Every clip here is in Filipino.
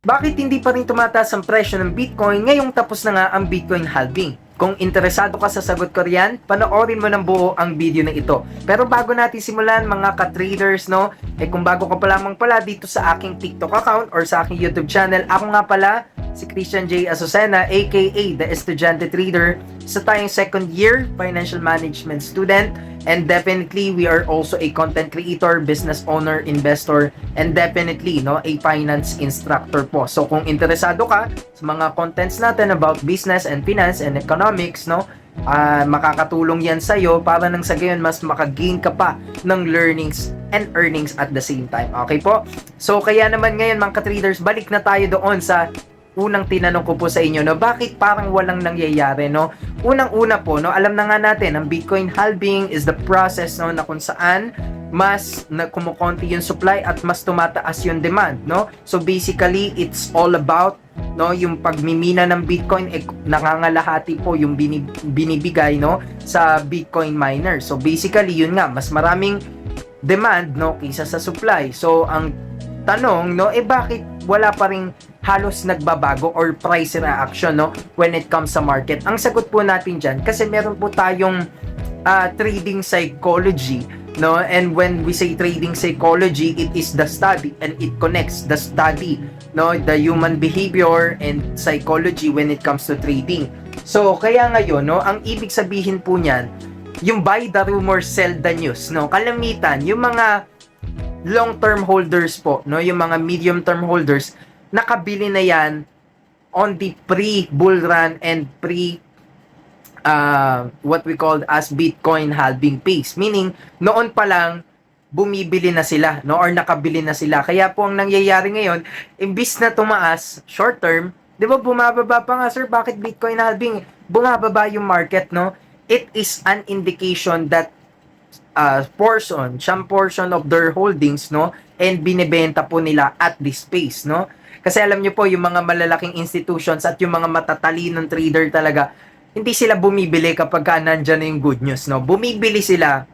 Bakit hindi pa rin tumataas ang presyo ng Bitcoin ngayong tapos na nga ang Bitcoin halving? Kung interesado ka sa sagot ko riyan, panoorin mo ng buo ang video na ito. Pero bago natin simulan mga ka-traders, no? Eh kung bago ka pa lamang pala dito sa aking TikTok account or sa aking YouTube channel, ako nga pala si Christian J. Azucena aka The Estudyante Trader. Isa tayong second year financial management student and definitely we are also a content creator, business owner, investor and definitely no a finance instructor po. So kung interesado ka sa mga contents natin about business and finance and economics no ah, makakatulong yan sa iyo para nang sa gayon mas makagain ka pa ng learnings and earnings at the same time. Okay po? So kaya naman ngayon mga ka-traders, balik na tayo doon sa unang tinanong ko po sa inyo, no, bakit parang walang nangyayari, no? Unang-una po, no, alam na nga natin, ang Bitcoin halving is the process, no, na kung saan mas na kumukonti yung supply at mas tumataas yung demand, no? So basically, it's all about no yung pagmimina ng Bitcoin eh, nangangalahati po yung binib- binibigay no sa Bitcoin miner. So basically yun nga mas maraming demand no kaysa sa supply. So ang tanong no eh bakit wala pa ring halos nagbabago or price reaction no when it comes sa market. Ang sagot po natin diyan kasi meron po tayong ah, trading psychology no and when we say trading psychology it is the study and it connects the study no the human behavior and psychology when it comes to trading so kaya ngayon no ang ibig sabihin po niyan yung buy the rumor sell the news no kalamitan yung mga long term holders po no yung mga medium term holders nakabili na yan on the pre bull run and pre uh, what we called as Bitcoin halving pace. Meaning, noon pa lang, bumibili na sila, no? Or nakabili na sila. Kaya po ang nangyayari ngayon, imbis na tumaas, short term, di ba bumababa pa nga, sir, bakit Bitcoin halving? Bumababa yung market, no? It is an indication that uh, portion, some portion of their holdings, no? And binebenta po nila at this pace, no? Kasi alam niyo po, yung mga malalaking institutions at yung mga matatalinong trader talaga, hindi sila bumibili kapag ka nandyan na yung good news, no? Bumibili sila,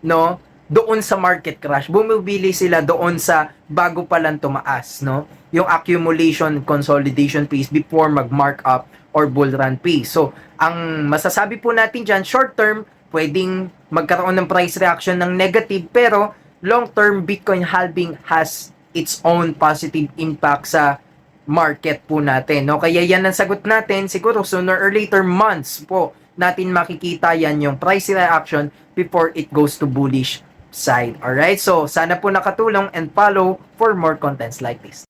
no? Doon sa market crash. Bumibili sila doon sa bago pa lang tumaas, no? Yung accumulation consolidation phase before mag-mark up or bull run phase. So, ang masasabi po natin dyan, short term, pwedeng magkaroon ng price reaction ng negative, pero long term, Bitcoin halving has its own positive impact sa market po natin. No? Kaya yan ang sagot natin. Siguro sooner or later months po natin makikita yan yung price reaction before it goes to bullish side. Alright? So, sana po nakatulong and follow for more contents like this.